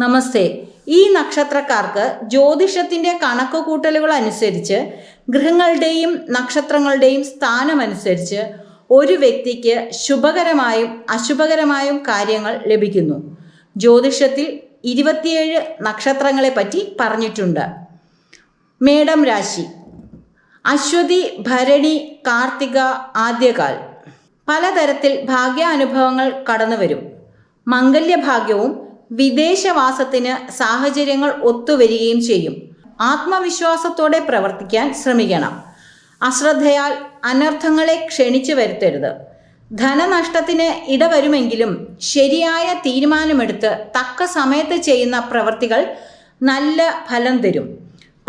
നമസ്തേ. ഈ നക്ഷത്രക്കാർക്ക് ജ്യോതിഷത്തിന്റെ കണക്കുകൂട്ടലുകൾ അനുസരിച്ച് ഗ്രഹങ്ങളുടെയും നക്ഷത്രങ്ങളുടെയും സ്ഥാനമനുസരിച്ച് ഒരു വ്യക്തിക്ക് ശുഭകരമായും അശുഭകരമായും കാര്യങ്ങൾ ലഭിക്കുന്നു. ജ്യോതിഷത്തിൽ ഇരുപത്തിയേഴ് നക്ഷത്രങ്ങളെ പറ്റി പറഞ്ഞിട്ടുണ്ട്. മേടം രാശി. അശ്വതി ഭരണി കാർത്തിക ആദ്യകാൽ. പലതരത്തിൽ ഭാഗ്യാനുഭവങ്ങൾ കടന്നുവരും. മംഗല്യഭാഗ്യവും വിദേശവാസത്തിന് സാഹചര്യങ്ങൾ ഒത്തുവരികയും ചെയ്യും. ആത്മവിശ്വാസത്തോടെ പ്രവർത്തിക്കാൻ ശ്രമിക്കണം. അശ്രദ്ധയാൽ അനർത്ഥങ്ങളെ ക്ഷണിച്ചു വരുത്തരുത്. ധനനഷ്ടത്തിന് ഇടവരുമെങ്കിലും ശരിയായ തീരുമാനമെടുത്ത് തക്ക സമയത്ത് ചെയ്യുന്ന പ്രവൃത്തികൾ നല്ല ഫലം തരും.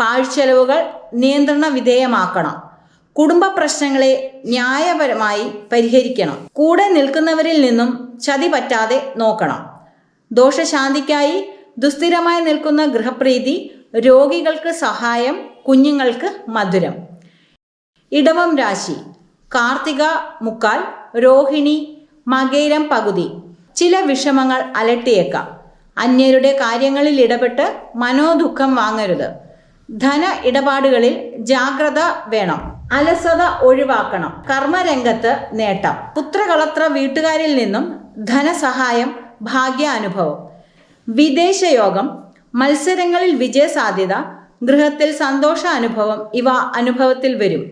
പാഴ്ചെലവുകൾ നിയന്ത്രണ വിധേയമാക്കണം. കുടുംബ പ്രശ്നങ്ങളെ ന്യായപരമായി പരിഹരിക്കണം. കൂടെ നിൽക്കുന്നവരിൽ നിന്നും ചതി പറ്റാതെ നോക്കണം. ദോഷശാന്തിക്കായി ദുസ്ഥിരമായി നിൽക്കുന്ന ഗൃഹപ്രീതി രോഗികൾക്ക് സഹായം കുഞ്ഞുങ്ങൾക്ക് മധുരം. ഇടവം രാശി. കാർത്തിക മുക്കാൽ രോഹിണി മകേരം പകുതി. ചില വിഷമങ്ങൾ അലട്ടിയേക്കാം. അന്യരുടെ കാര്യങ്ങളിൽ ഇടപെട്ട് മനോദുഃഖം വാങ്ങരുത്. ധന ഇടപാടുകളിൽ ജാഗ്രത വേണം. അലസത ഒഴിവാക്കണം. കർമ്മരംഗത്ത് നേട്ടം. പുത്രകളത്ര വീട്ടുകാരിൽ നിന്നും ധനസഹായം ഭാഗ്യാനുഭവം. വിദേശയോഗം മത്സരങ്ങളിൽ വിജയസാധ്യത ഗൃഹത്തിൽ സന്തോഷ അനുഭവം ഇവ അനുഭവത്തിൽ വരും.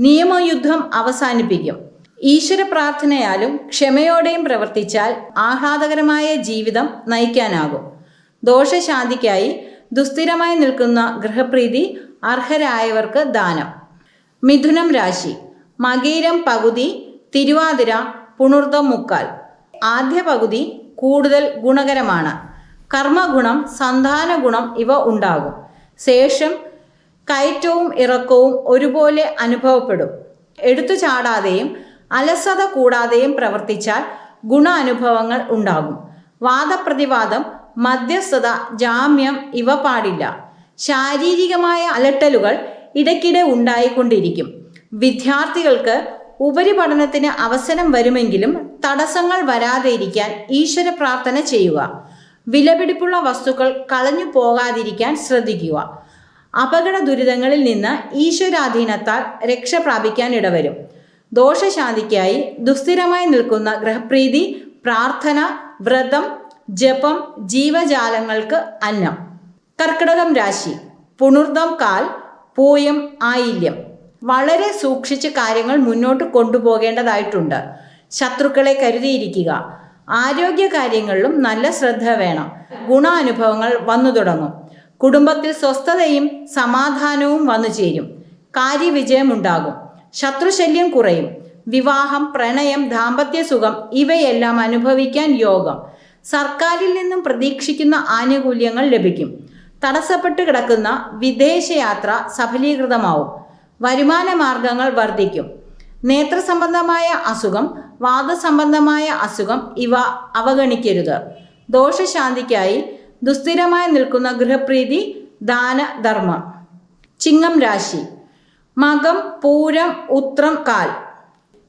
നിയമയുദ്ധം അവസാനിപ്പിക്കും. ഈശ്വര പ്രാർത്ഥനയാലും ക്ഷമയോടെയും പ്രവർത്തിച്ചാൽ ആഹ്ലാദകരമായ ജീവിതം നയിക്കാനാകും. ദോഷശാന്തിക്കായി ദുസ്ഥിരമായി നിൽക്കുന്ന ഗൃഹപ്രീതി അർഹരായവർക്ക് ദാനം. മിഥുനം രാശി മകീരം പകുതി തിരുവാതിര പുണർദം മുക്കാൽ. ആദ്യ പകുതി കൂടുതൽ ഗുണകരമാണ്. കർമ്മഗുണം സന്താന ഗുണം ഇവ ഉണ്ടാകും. ശേഷം കയറ്റവും ഇറക്കവും ഒരുപോലെ അനുഭവപ്പെടും. എടുത്തു ചാടാതെയും അലസത കൂടാതെയും പ്രവർത്തിച്ചാൽ ഗുണ അനുഭവങ്ങൾ ഉണ്ടാകും. വാദപ്രതിവാദം മധ്യസ്ഥത ജാമ്യം ഇവ പാടില്ല. ശാരീരികമായ അലട്ടലുകൾ ഇടയ്ക്കിടെ ഉണ്ടായിക്കൊണ്ടിരിക്കും. വിദ്യാർത്ഥികൾക്ക് ഉപരിപഠനത്തിന് അവസരം വരുമെങ്കിലും തടസ്സങ്ങൾ വരാതെ ഇരിക്കാൻ ഈശ്വര പ്രാർത്ഥന ചെയ്യുക. വിലപിടിപ്പുള്ള വസ്തുക്കൾ കളഞ്ഞു പോകാതിരിക്കാൻ ശ്രദ്ധിക്കുക. അപകട ദുരിതങ്ങളിൽ നിന്ന് ഈശ്വരാധീനത്താൽ രക്ഷ പ്രാപിക്കാൻ ഇടവരും. ദോഷശാന്തിക്കായി ദുസ്ഥിരമായി നിൽക്കുന്ന ഗ്രഹപ്രീതി പ്രാർത്ഥന വ്രതം ജപം ജീവജാലങ്ങൾക്ക് അന്നം. കർക്കിടകം രാശി. പുണർദം കാൽ പൂയം ആയില്യം. വളരെ സൂക്ഷിച്ച് കാര്യങ്ങൾ മുന്നോട്ട് കൊണ്ടുപോകേണ്ടതായിട്ടുണ്ട്. ശത്രുക്കളെ കരുതിയിരിക്കുക. ആരോഗ്യ കാര്യങ്ങളിലും നല്ല ശ്രദ്ധ വേണം. ഗുണാനുഭവങ്ങൾ വന്നു തുടങ്ങും. കുടുംബത്തിൽ സ്വസ്ഥതയും സമാധാനവും വന്നു ചേരും. കാര്യവിജയമുണ്ടാകും. ശത്രുശല്യം കുറയും. വിവാഹം പ്രണയം ദാമ്പത്യ സുഖം ഇവയെല്ലാം അനുഭവിക്കാൻ യോഗം. സർക്കാരിൽ നിന്നും പ്രതീക്ഷിക്കുന്ന ആനുകൂല്യങ്ങൾ ലഭിക്കും. തടസ്സപ്പെട്ട് കിടക്കുന്ന വിദേശയാത്ര സഫലീകൃതമാവും. വരുമാന മാർഗങ്ങൾ വർദ്ധിക്കും. നേത്ര സംബന്ധമായ അസുഖം വാദസംബന്ധമായ അസുഖം ഇവ അവഗണിക്കരുത്. ദോഷശാന്തിക്കായി ദുസ്ഥിരമായി നിൽക്കുന്ന ഗൃഹപ്രീതി ദാനധർമ്മം. ചിങ്ങം രാശി. മകം പൂരം ഉത്രം കാൽ.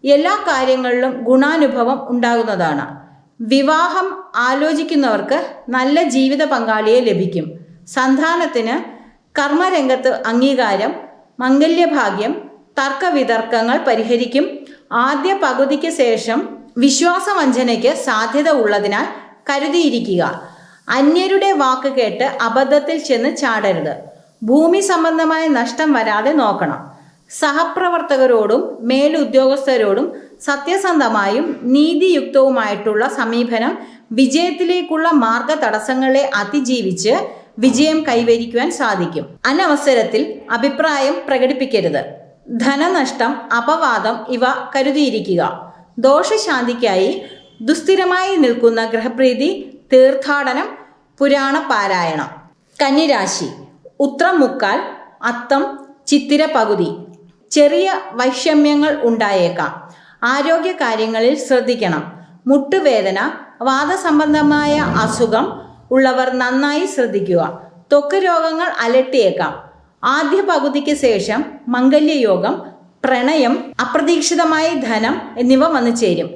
എല്ലാ കാര്യങ്ങളിലും ഗുണാനുഭവം ഉണ്ടാകുന്നതാണ്. വിവാഹം ആലോചിക്കുന്നവർക്ക് നല്ല ജീവിത പങ്കാളിയെ ലഭിക്കും. സന്താനത്തിന് കർമ്മരംഗത്ത് അംഗീകാരം മംഗല്യഭാഗ്യം തർക്കവിതർക്കങ്ങൾ പരിഹരിക്കും. ആദ്യ പകുതിക്ക് ശേഷം വിശ്വാസവഞ്ചനയ്ക്ക് സാധ്യത ഉള്ളതിനാൽ കരുതിയിരിക്കുക. അന്യരുടെ വാക്ക് കേട്ട് അബദ്ധത്തിൽ ചെന്ന് ചാടരുത്. ഭൂമി സംബന്ധമായ നഷ്ടം വരാതെ നോക്കണം. സഹപ്രവർത്തകരോടും മേലുദ്യോഗസ്ഥരോടും സത്യസന്ധമായും നീതിയുക്തവുമായിട്ടുള്ള സമീപനം വിജയത്തിലേക്കുള്ള മാർഗ തടസ്സങ്ങളെ അതിജീവിച്ച് വിജയം കൈവരിക്കുവാൻ സാധിക്കും. അനവസരത്തിൽ അഭിപ്രായം പ്രകടിപ്പിക്കരുത്. ധനനഷ്ടം അപവാദം ഇവ കരുതിയിരിക്കുക. ദോഷശാന്തിക്കായി ദുസ്ഥിരമായി നിൽക്കുന്ന ഗ്രഹപ്രീതി തീർത്ഥാടനം പുരാണ പാരായണം. കന്നിരാശി ഉത്രം മുക്കാൽ അത്തം ചിത്തിര പകുതി. ചെറിയ വൈഷമ്യങ്ങൾ ഉണ്ടായേക്കാം. ആരോഗ്യ കാര്യങ്ങളിൽ ശ്രദ്ധിക്കണം. മുട്ടുവേദന വാദസംബന്ധമായ അസുഖം ഉള്ളവർ നന്നായി ശ്രദ്ധിക്കുക. ത്വക്ക് രോഗങ്ങൾ അലട്ടിയേക്കാം. ആദ്യ പകുതിക്ക് ശേഷം മംഗല്യയോഗം പ്രണയം അപ്രതീക്ഷിതമായ ധനം എന്നിവ വന്നു ചേരും.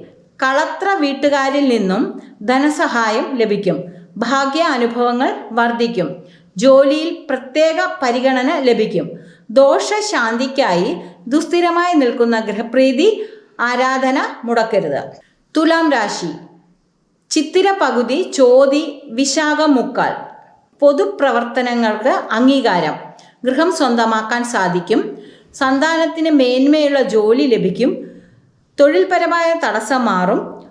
കളത്ര വീട്ടുകാരിൽ നിന്നും ധനസഹായം ലഭിക്കും. ഭാഗ്യ അനുഭവങ്ങൾ വർദ്ധിക്കും. ജോലിയിൽ പ്രത്യേക പരിഗണന ലഭിക്കും. ദോഷശാന്തിക്കായി ദുസ്ഥിരമായി നിൽക്കുന്ന ഗൃഹപ്രീതി ആരാധന മുടക്കരുത്. തുലാം രാശി. ചിത്തിര പകുതി ചോതി വിശാഖം മുക്കാൽ പൊതുപ്രവർത്തനങ്ങൾക്ക് അംഗീകാരം. ഗൃഹം സ്വന്തമാക്കാൻ സാധിക്കും. സന്താനത്തിന് മേന്മയുള്ള ജോലി ലഭിക്കും. തൊഴിൽപരമായ തടസ്സം മാറും.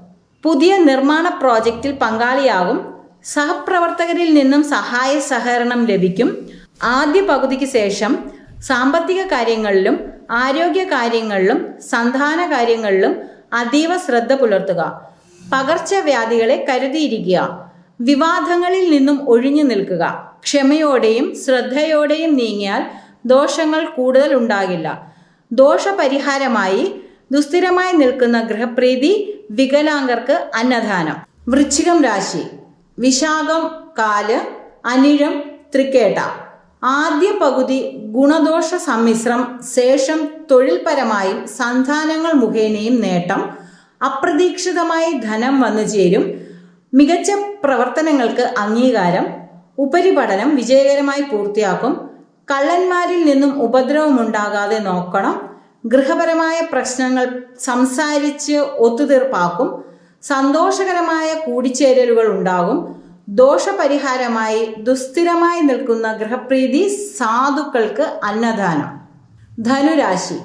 പുതിയ നിർമ്മാണ പ്രോജക്റ്റിൽ പങ്കാളിയാകും. സഹപ്രവർത്തകരിൽ നിന്നും സഹായ സഹകരണം ലഭിക്കും. ആദ്യ പകുതിക്ക് ശേഷം സാമ്പത്തിക കാര്യങ്ങളിലും ആരോഗ്യ കാര്യങ്ങളിലും സന്താന കാര്യങ്ങളിലും അതീവ ശ്രദ്ധ പുലർത്തുക. പകർച്ചവ്യാധികളെ കരുതിയിരിക്കുക. വിവാദങ്ങളിൽ നിന്നും ഒഴിഞ്ഞു നിൽക്കുക. ക്ഷമയോടെയും ശ്രദ്ധയോടെയും നീങ്ങിയാൽ ദോഷങ്ങൾ കൂടുതൽ ഉണ്ടാകില്ല. ദോഷപരിഹാരമായി ദുസ്ഥിരമായി നിൽക്കുന്ന ഗൃഹപ്രീതി വികലാംഗർക്ക് അന്നദാനം. വൃശ്ചികം രാശി. വിശാഖം കാൽ അനിഴം തൃക്കേട്ട. ആദ്യ പകുതി ഗുണദോഷ സമ്മിശ്രം ശേഷം തൊഴിൽപരമായും സന്താനങ്ങൾ മുഖേനയും നേട്ടം അപ്രതീക്ഷിതമായി ധനം വന്നു ചേരും. മികച്ച പ്രവർത്തനങ്ങൾക്ക് അംഗീകാരം ഉപരിപഠനം വിജയകരമായി പൂർത്തിയാക്കും. കള്ളന്മാരിൽ നിന്നും ഉപദ്രവമുണ്ടാകാതെ നോക്കണം. ഗൃഹപരമായ പ്രശ്നങ്ങൾ സംസാരിച്ച് ഒത്തുതീർപ്പാക്കും. സന്തോഷകരമായ കൂടിച്ചേരലുകൾ ഉണ്ടാകും. ദോഷപരിഹാരമായി ദുസ്ഥിരമായി നിൽക്കുന്ന ഗൃഹപ്രീതി സാധുക്കൾക്ക് അന്നദാനം. ധനുരാശി.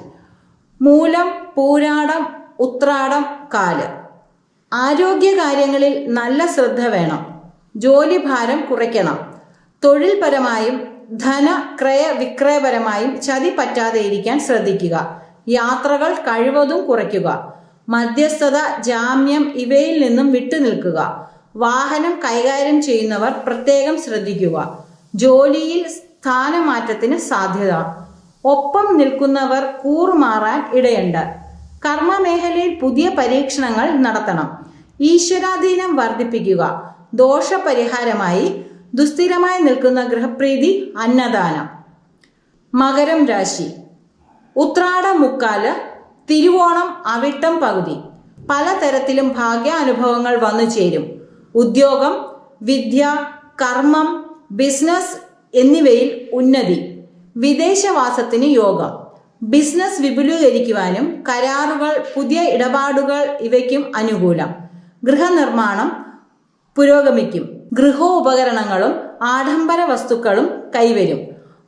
മൂലം പൂരാടം ഉത്രാടം കാൽ. ആരോഗ്യകാര്യങ്ങളിൽ നല്ല ശ്രദ്ധ വേണം. ജോലി ഭാരം കുറയ്ക്കണം. തൊഴിൽപരമായും ധന ക്രയ വിക്രയപരമായും ചതി പറ്റാതെ ഇരിക്കാൻ ശ്രദ്ധിക്കുക. യാത്രകൾ കഴിവതും കുറയ്ക്കുക. മധ്യസ്ഥത ജാമ്യം ഇവയിൽ നിന്നും വിട്ടുനിൽക്കുക വാഹനം കൈകാര്യം ചെയ്യുന്നവർ പ്രത്യേകം ശ്രദ്ധിക്കുക. ജോലിയിൽ സ്ഥാനമാറ്റത്തിന് സാധ്യത. ഒപ്പം നിൽക്കുന്നവർ കൂറുമാറാൻ ഇടയുണ്ട്. കർമ്മമേഖലയിൽ പുതിയ പരീക്ഷണങ്ങൾ നടത്തണം. ഈശ്വരാധീനം വർദ്ധിപ്പിക്കുക. ദോഷപരിഹാരമായി ദുസ്ഥിരമായി നിൽക്കുന്ന ഗൃഹപ്രീതി അന്നദാനം. മകരം രാശി. ഉത്രാട മുക്കാൽ തിരുവോണം അവിട്ടം പകുതി. പലതരത്തിലും ഭാഗ്യാനുഭവങ്ങൾ വന്നു ചേരും. ഉദ്യോഗം വിദ്യ കർമ്മം ബിസിനസ് എന്നിവയിൽ ഉന്നതി. വിദേശവാസത്തിന് യോഗം. ബിസിനസ് വിപുലീകരിക്കുവാനും കരാറുകൾ പുതിയ ഇടപാടുകൾ ഇവയ്ക്കും അനുകൂലം. ഗൃഹനിർമ്മാണം പുരോഗമിക്കും. ഗൃഹോപകരണങ്ങളും ആഡംബര വസ്തുക്കളും കൈവരും.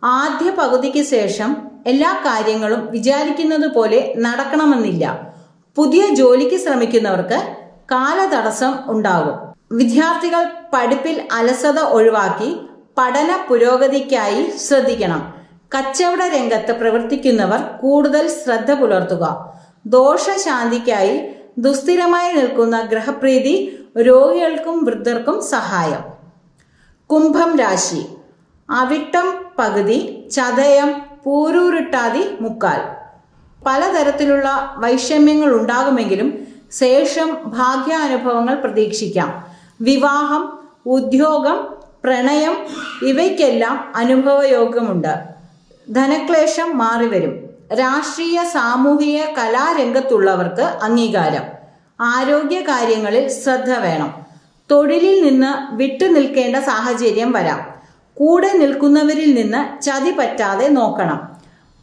ആദ്യ പകുതിക്ക് ശേഷം എല്ലാ കാര്യങ്ങളും വിചാരിക്കുന്നത് പോലെ നടക്കണമെന്നില്ല. പുതിയ ജോലിക്ക് ശ്രമിക്കുന്നവർക്ക് കാലതടസ്സം ഉണ്ടാകും. വിദ്യാർത്ഥികൾ പഠിപ്പിൽ അലസത ഒഴിവാക്കി പഠന പുരോഗതിക്കായി ശ്രദ്ധിക്കണം. കച്ചവട രംഗത്ത് പ്രവർത്തിക്കുന്നവർ കൂടുതൽ ശ്രദ്ധ പുലർത്തുക. ദോഷശാന്തിക്കായി ദുസ്ഥിരമായി നിൽക്കുന്ന ഗ്രഹപ്രീതി രോഗികൾക്കും വൃദ്ധർക്കും സഹായം. കുംഭം രാശി. അവിട്ടം പകുതി ചതയം പൂരൂരിട്ടാതി മുക്കാൽ. പലതരത്തിലുള്ള വൈഷമ്യങ്ങൾ ഉണ്ടാകുമെങ്കിലും ശേഷം ഭാഗ്യാനുഭവങ്ങൾ പ്രതീക്ഷിക്കാം. വിവാഹം ഉദ്യോഗം പ്രണയം ഇവയ്ക്കെല്ലാം അനുഭവയോഗ്യമുണ്ട് ധനക്ലേശം മാറിവരും രാഷ്ട്രീയ സാമൂഹിക കലാരംഗത്തുള്ളവർക്ക് അംഗീകാരം. ആരോഗ്യ കാര്യങ്ങളിൽ ശ്രദ്ധ വേണം. തൊഴിലിൽ നിന്ന് വിട്ടു നിൽക്കേണ്ട സാഹചര്യം വരാം. കൂടെ നിൽക്കുന്നവരിൽ നിന്ന് ചതി പറ്റാതെ നോക്കണം.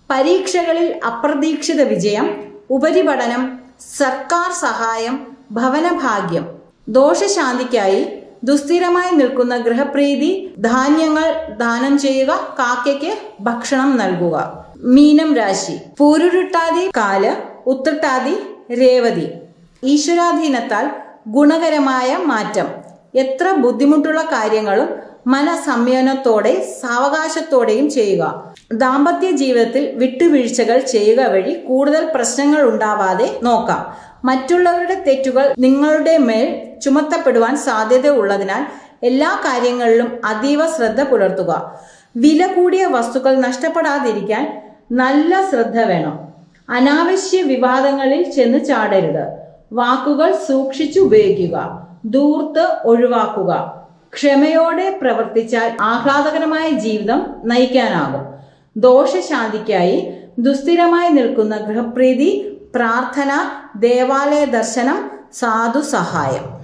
പരീക്ഷകളിൽ അപ്രതീക്ഷിത വിജയം ഉപരിപഠനം സർക്കാർ സഹായം ഭവനഭാഗ്യം. ദോഷശാന്തിക്കായി ദുസ്ഥിരമായി നിൽക്കുന്ന ഗൃഹപ്രീതി ധാന്യങ്ങൾ ദാനം ചെയ്യുക കാക്കയ്ക്ക് ഭക്ഷണം നൽകുക. മീനം രാശി. പൂരുരുട്ടാതി കാൽ. ഉത്രട്ടാതി രേവതി. ഈശ്വരാധീനത്താൽ ഗുണകരമായ മാറ്റം. എത്ര ബുദ്ധിമുട്ടുള്ള കാര്യങ്ങളും മനസംയനത്തോടെ സാവകാശത്തോടെയും ചെയ്യുക. ദാമ്പത്യ ജീവിതത്തിൽ വിട്ടുവീഴ്ചകൾ ചെയ്യുക വഴി കൂടുതൽ പ്രശ്നങ്ങൾ ഉണ്ടാവാതെ നോക്കാം. മറ്റുള്ളവരുടെ തെറ്റുകൾ നിങ്ങളുടെ മേൽ ചുമത്തപ്പെടുവാൻ സാധ്യത ഉള്ളതിനാൽ എല്ലാ കാര്യങ്ങളിലും അതീവ ശ്രദ്ധ പുലർത്തുക. വില കൂടിയ വസ്തുക്കൾ നഷ്ടപ്പെടാതിരിക്കാൻ നല്ല ശ്രദ്ധ വേണം. അനാവശ്യ വിവാദങ്ങളിൽ ചെന്ന് ചാടരുത്. വാക്കുകൾ സൂക്ഷിച്ചു ഉപയോഗിക്കുക. ദൂർത്ത് ഒഴിവാക്കുക. ക്ഷമയോടെ പ്രവർത്തിച്ചാൽ ആഹ്ലാദകരമായ ജീവിതം നയിക്കാനാകും. ദോഷശാന്തിക്കായി ദുസ്ഥിരമായി നിൽക്കുന്ന ഗൃഹപ്രീതി പ്രാർത്ഥന ദേവാലയ ദർശനം സാധു സഹായം